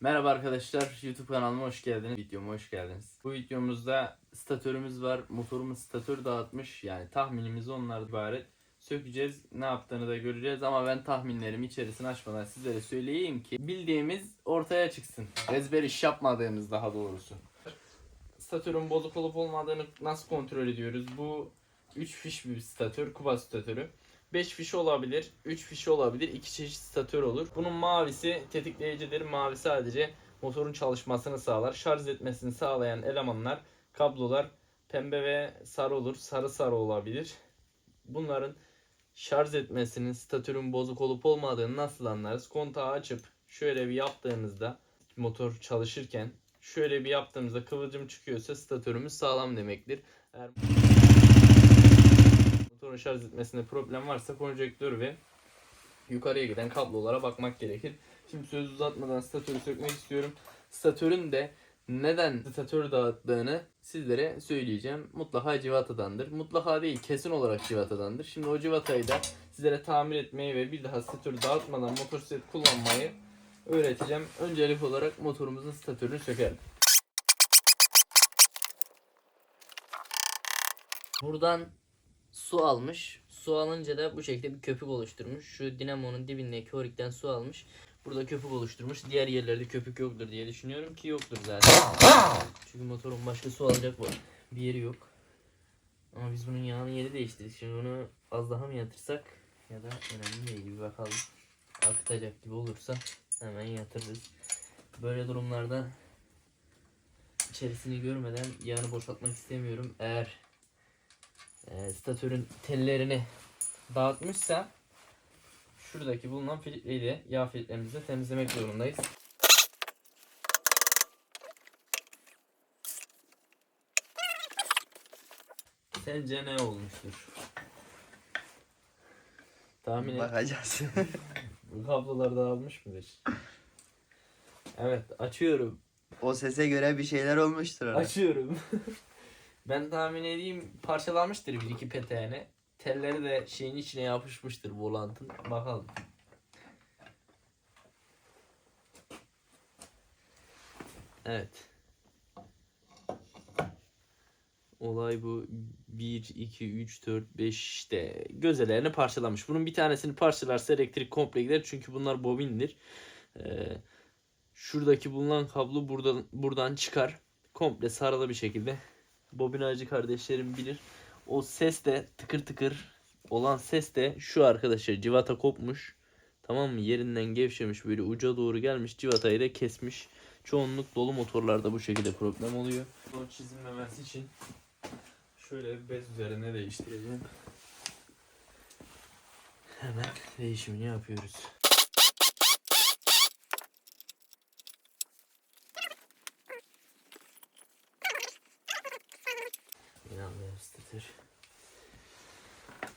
Merhaba arkadaşlar, YouTube kanalıma hoş geldiniz. Videoma hoş geldiniz. Bu videomuzda statörümüz var. Motorumuz statör dağıtmış. Yani tahminimiz onlar ibaret. Sökeceğiz, ne yaptığını da göreceğiz ama ben tahminlerimi içerisini açmadan sizlere söyleyeyim ki bildiğimiz ortaya çıksın. Ezber iş yapmadığımız daha doğrusu. Statörün bozuk olup olmadığını nasıl kontrol ediyoruz? Bu 3 fiş bir statör, kuba statörü. 5 fişi olabilir, 3 fişi olabilir, 2 çeşit statör olur. Bunun mavisi tetikleyicidir. Mavi sadece motorun çalışmasını sağlar. Şarj etmesini sağlayan elemanlar, kablolar pembe ve sarı olur. Sarı sarı olabilir. Bunların şarj etmesinin statörün bozuk olup olmadığını nasıl anlarız? Kontağı açıp şöyle bir yaptığımızda motor çalışırken şöyle bir yaptığımızda kıvılcım çıkıyorsa statörümüz sağlam demektir. Eğer motorun şarj etmesinde problem varsa konjektör ve yukarıya giden kablolara bakmak gerekir. Şimdi söz uzatmadan statörü sökmek istiyorum. Statörün de neden statör dağıttığını sizlere söyleyeceğim. Mutlaka civatadandır. Mutlaka değil kesin olarak civatadandır. Şimdi o civatayı da sizlere tamir etmeyi ve bir daha statörü dağıtmadan motosiklet kullanmayı öğreteceğim. Öncelik olarak motorumuzun statörünü sökelim. Buradan su almış. Su alınca da bu şekilde bir köpük oluşturmuş. Şu dinamonun dibindeki horikten su almış. Burada köpük oluşturmuş. Diğer yerlerde köpük yoktur diye düşünüyorum ki yoktur zaten. Çünkü motorun başka su alacak var. Bir yeri yok. Ama biz bunun yağının yeri değiştirdik. Şimdi bunu az daha mı yatırsak ya da önemli değil bir bakalım. Akıtacak gibi olursa hemen yatırırız. Böyle durumlarda içerisini görmeden yağını boşaltmak istemiyorum. Eğer e, statörün tellerini dağıtmışsa şuradaki bulunan filtreyle yağ filtremizi de temizlemek zorundayız. Sence ne olmuştur? Tahmin et. Bakacağız. Bu kablolar dağılmış mıdır? Evet açıyorum. o sese göre bir şeyler olmuştur orada. Açıyorum. ben tahmin edeyim parçalanmıştır bir iki peteğine. Telleri de şeyin içine yapışmıştır volantın. Bakalım. Evet. Olay bu. 1, 2, 3, 4, 5 işte gözelerini parçalamış. Bunun bir tanesini parçalarsa elektrik komple gider. Çünkü bunlar bobindir. Ee, şuradaki bulunan kablo buradan, buradan çıkar. Komple sarılı bir şekilde. Bobinacı kardeşlerim bilir. O ses de tıkır tıkır olan ses de şu arkadaşlar civata kopmuş. Tamam mı? Yerinden gevşemiş böyle uca doğru gelmiş civatayı da kesmiş. Çoğunluk dolu motorlarda bu şekilde problem oluyor. O çizilmemesi için şöyle bez üzerine değiştireceğim. Hemen değişimini yapıyoruz. Yeni statör.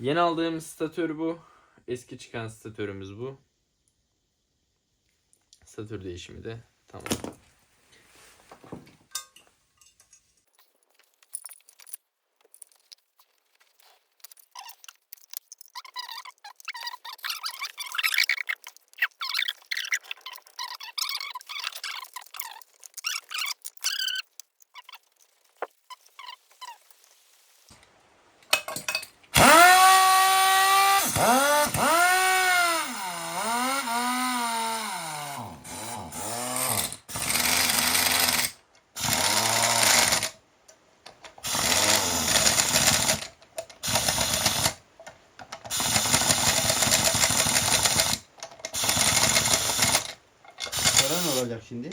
Yeni aldığım statör bu. Eski çıkan statörümüz bu. Statör değişimi de tamam. Sonra ne olacak şimdi?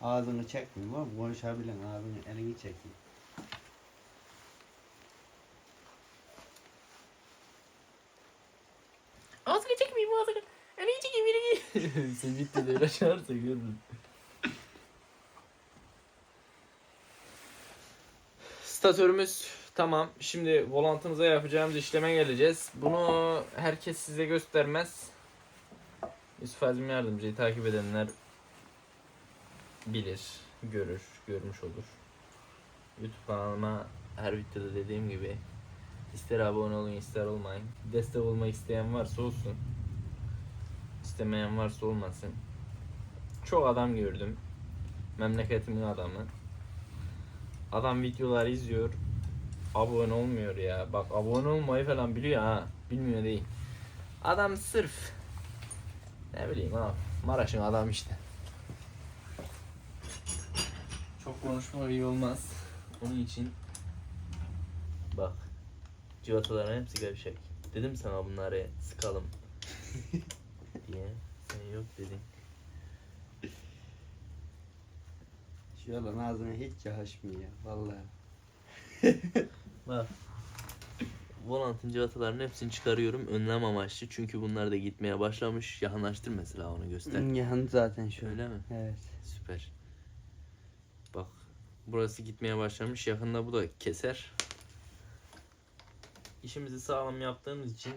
Ağzını çekmiyor ama konuşabilen ağzını elini çekiyor. Ağzını çekmeyeyim ağzını. Elini çekeyim elini. Sen bitti de çağırsa görürüm. Statörümüz tamam. Şimdi volantımıza yapacağımız işleme geleceğiz. Bunu herkes size göstermez. Yusuf Azim Yardımcı'yı takip edenler bilir, görür, görmüş olur. YouTube kanalıma her videoda dediğim gibi İster abone olun ister olmayın. Destek olmak isteyen varsa olsun. İstemeyen varsa olmasın. Çok adam gördüm. Memleketimin adamı. Adam videoları izliyor. Abone olmuyor ya. Bak abone olmayı falan biliyor ha. Bilmiyor değil. Adam sırf ne bileyim abi. Maraş'ın adam işte. Çok konuşmak iyi olmaz. Onun için bak civataların hepsi gevşek. Dedim sana bunları sıkalım diye. Sen yok dedin. Şu yalan ağzına hiç yakışmıyor ya. Vallahi. Bak. Volantın civataların hepsini çıkarıyorum önlem amaçlı. Çünkü bunlar da gitmeye başlamış. Yakınlaştır mesela onu göster. Yan zaten şu. Öyle mi? Evet. Süper. Bak. Burası gitmeye başlamış. Yakında bu da keser. İşimizi sağlam yaptığımız için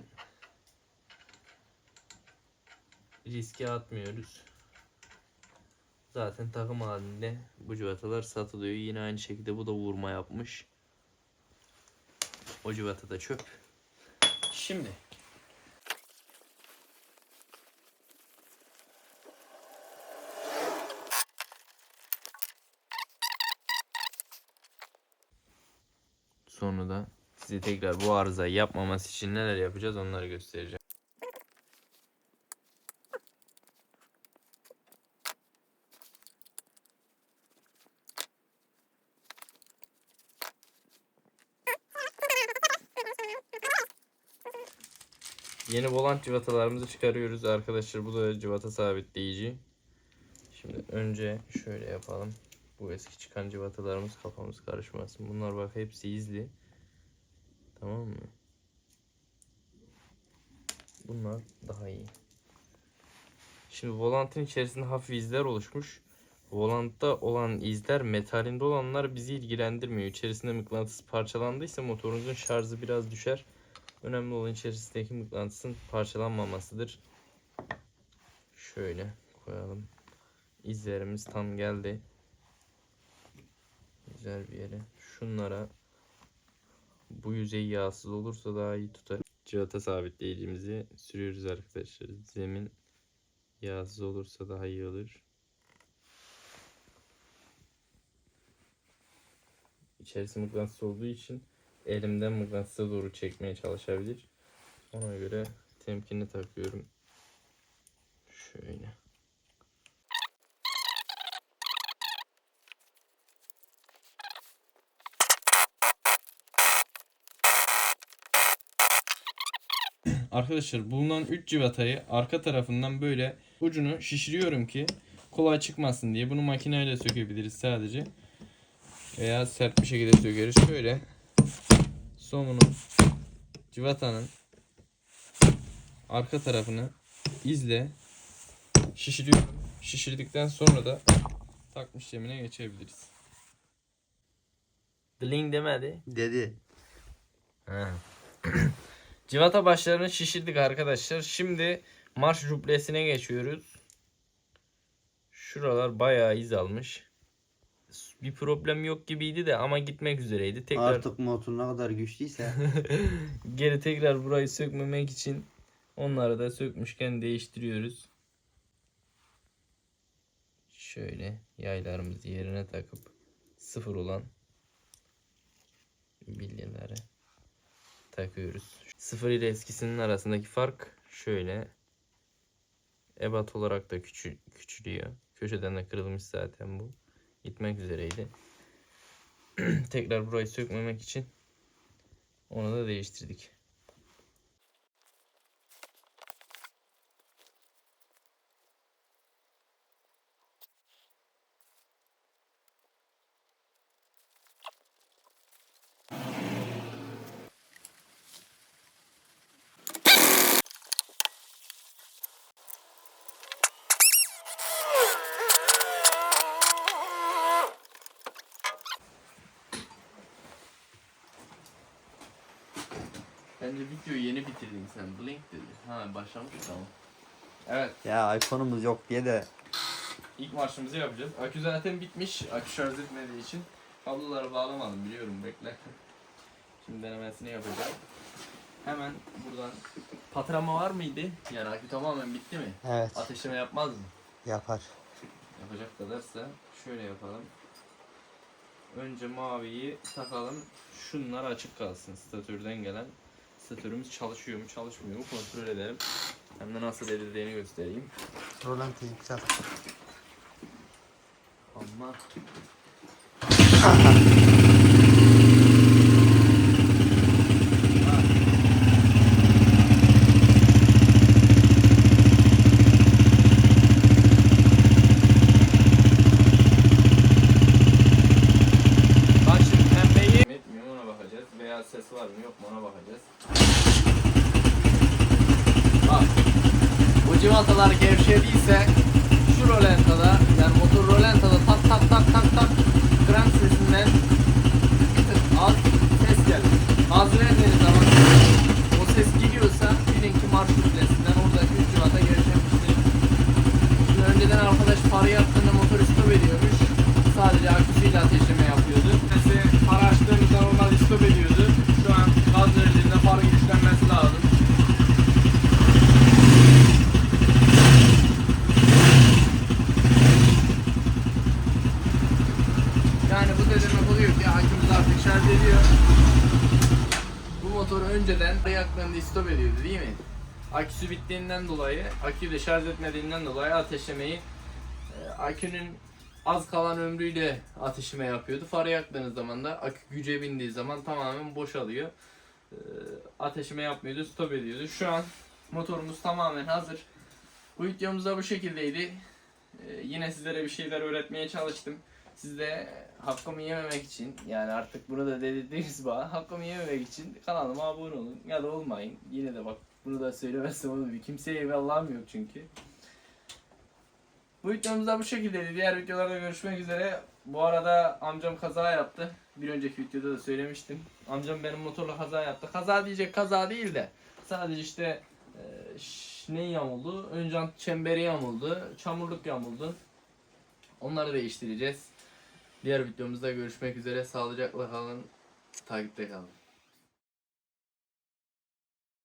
riske atmıyoruz. Zaten takım halinde bu civatalar satılıyor. Yine aynı şekilde bu da vurma yapmış. O civata da çöp. Şimdi sonra da size tekrar bu arızayı yapmaması için neler yapacağız onları göstereceğim. Yeni volant cıvatalarımızı çıkarıyoruz arkadaşlar. Bu da cıvata sabitleyici. Şimdi önce şöyle yapalım. Bu eski çıkan cıvatalarımız kafamız karışmasın. Bunlar bak hepsi izli. Tamam mı? Bunlar daha iyi. Şimdi volantın içerisinde hafif izler oluşmuş. Volantta olan izler metalinde olanlar bizi ilgilendirmiyor. İçerisinde mıknatıs parçalandıysa motorunuzun şarjı biraz düşer. Önemli olan içerisindeki mıknatısın parçalanmamasıdır. Şöyle koyalım. İzlerimiz tam geldi. Güzel bir yere. Şunlara bu yüzey yağsız olursa daha iyi tutar. Civata sabitleyicimizi sürüyoruz arkadaşlar. Zemin yağsız olursa daha iyi olur. İçerisi mıknatıs olduğu için elimden mıknatısa doğru çekmeye çalışabilir. Ona göre temkinli takıyorum. Şöyle. Arkadaşlar bulunan 3 civatayı arka tarafından böyle ucunu şişiriyorum ki kolay çıkmasın diye. Bunu makineyle sökebiliriz sadece. Veya sert bir şekilde sökeriz. Şöyle somunun civatanın arka tarafını izle şişiriyorum. Şişirdikten sonra da takmış işlemine geçebiliriz. Dling demedi. Dedi. Ha. Civata başlarını şişirdik arkadaşlar. Şimdi marş rublesine geçiyoruz. Şuralar bayağı iz almış. Bir problem yok gibiydi de ama gitmek üzereydi. Tekrar Artık motor ne kadar güçlüyse. geri tekrar burayı sökmemek için onları da sökmüşken değiştiriyoruz. Şöyle yaylarımızı yerine takıp sıfır olan bilyeleri takıyoruz. Sıfır ile eskisinin arasındaki fark şöyle. Ebat olarak da küçül küçülüyor. Köşeden de kırılmış zaten bu. Gitmek üzereydi. Tekrar burayı sökmemek için onu da değiştirdik. Bence videoyu yeni bitirdin sen. Blink dedi. Ha başlamış tamam. Evet. ya iPhone'umuz yok diye de ilk marşımızı yapacağız. Akü zaten bitmiş. Akü şarj etmediği için kabloları bağlamadım biliyorum bekle. Şimdi denemesini yapacağım. Hemen buradan patlama var mıydı? Yani akü tamamen bitti mi? Evet. Ateşleme yapmaz mı? Yapar. Yapacak kadarsa şöyle yapalım. Önce maviyi takalım. Şunlar açık kalsın statörden gelen. Statörümüz çalışıyor mu çalışmıyor mu kontrol edelim. Hem de nasıl edildiğini göstereyim. Rolantıyı yükselt. Ama Bak şimdi pembeyi etmiyor ona bakacağız veya ses var mı yok mu ona bakacağız. Bak bu civatalar gevşediyse şu rolentada yani motor rolentada tak tak tak tak tak krank sesinden bir tık az ses gelir. Az verdiğiniz zaman o ses geliyorsa bilin ki marş kütlesinden oradaki üç civata gevşemiştir. Şimdi önceden arkadaş farı yaptığında motor stop ediyormuş. Sadece aküsüyle ateşleme yapıyordu. Sesi far açtığımızda normal stop ediyordu. Şu an gaz verildiğinde farın güçlenmesi lazım. Yani bu da demek oluyor ki akümüz artık şarj ediyor. Bu motor önceden yaktığında stop ediyordu değil mi? Aküsü bittiğinden dolayı, aküyü de şarj etmediğinden dolayı ateşlemeyi e, akünün az kalan ömrüyle ateşleme yapıyordu. Farı yaktığınız zaman da akü güce bindiği zaman tamamen boşalıyor. E, ateşleme yapmıyordu, stop ediyordu. Şu an motorumuz tamamen hazır. Bu videomuz da bu şekildeydi. E, yine sizlere bir şeyler öğretmeye çalıştım. Siz de hakkımı yememek için yani artık bunu da dediğiniz bağ hakkımı yememek için kanalıma abone olun ya da olmayın. Yine de bak bunu da söylemezsem olmuyor. Kimseye eyvallahım yok çünkü. Bu videomuz da bu şekildeydi. Diğer videolarda görüşmek üzere. Bu arada amcam kaza yaptı. Bir önceki videoda da söylemiştim. Amcam benim motorla kaza yaptı. Kaza diyecek kaza değil de sadece işte e, ne yamuldu? Ön jant çemberi yamuldu. Çamurluk yamuldu. Onları değiştireceğiz. Diğer videomuzda görüşmek üzere. Sağlıcakla kalın. Takipte kalın.